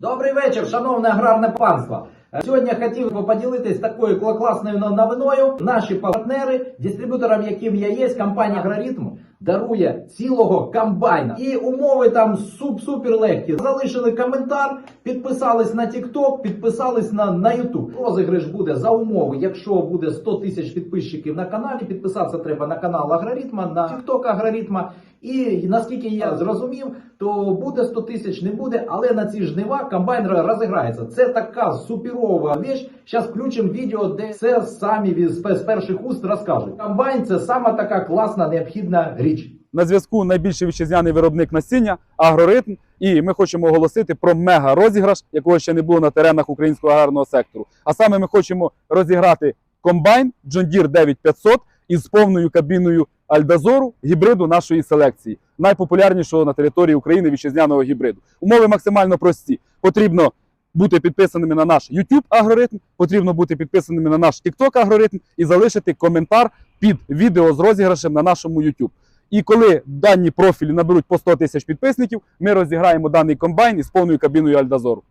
Добрий вечір, шановне аграрне панство. Е, Сьогодні хотів би поділитись такою класною новиною. Наші партнери, дистриб'ютором яким я є, компанія Агроритм, дарує цілого комбайна. І умови там суп супер легкі. Залишили коментар, підписались на TikTok, підписались на, на YouTube. Розіграш буде за умови, якщо буде 100 тисяч підписчиків на каналі, підписатися треба на канал Агроритма, на TikTok Агроритма. І наскільки я зрозумів, то буде 100 тисяч, не буде, але на ці жнива комбайн розіграється. Це така суперова вещь. Зараз включимо відео, де все самі з перших уст розкажуть. Комбайн це сама така класна необхідна річ. На зв'язку найбільший вітчизняний виробник насіння агроритм. І ми хочемо оголосити про мега розіграш, якого ще не було на теренах українського аграрного сектору. А саме ми хочемо розіграти комбайн John Deere 9500 із повною кабіною Альдазору гібриду нашої селекції, найпопулярнішого на території України вітчизняного гібриду. Умови максимально прості. Потрібно бути підписаними на наш YouTube агроритм, потрібно бути підписаними на наш TikTok агроритм і залишити коментар під відео з розіграшем на нашому YouTube. І коли дані профілі наберуть по 100 тисяч підписників, ми розіграємо даний комбайн із повною кабіною Альдазору.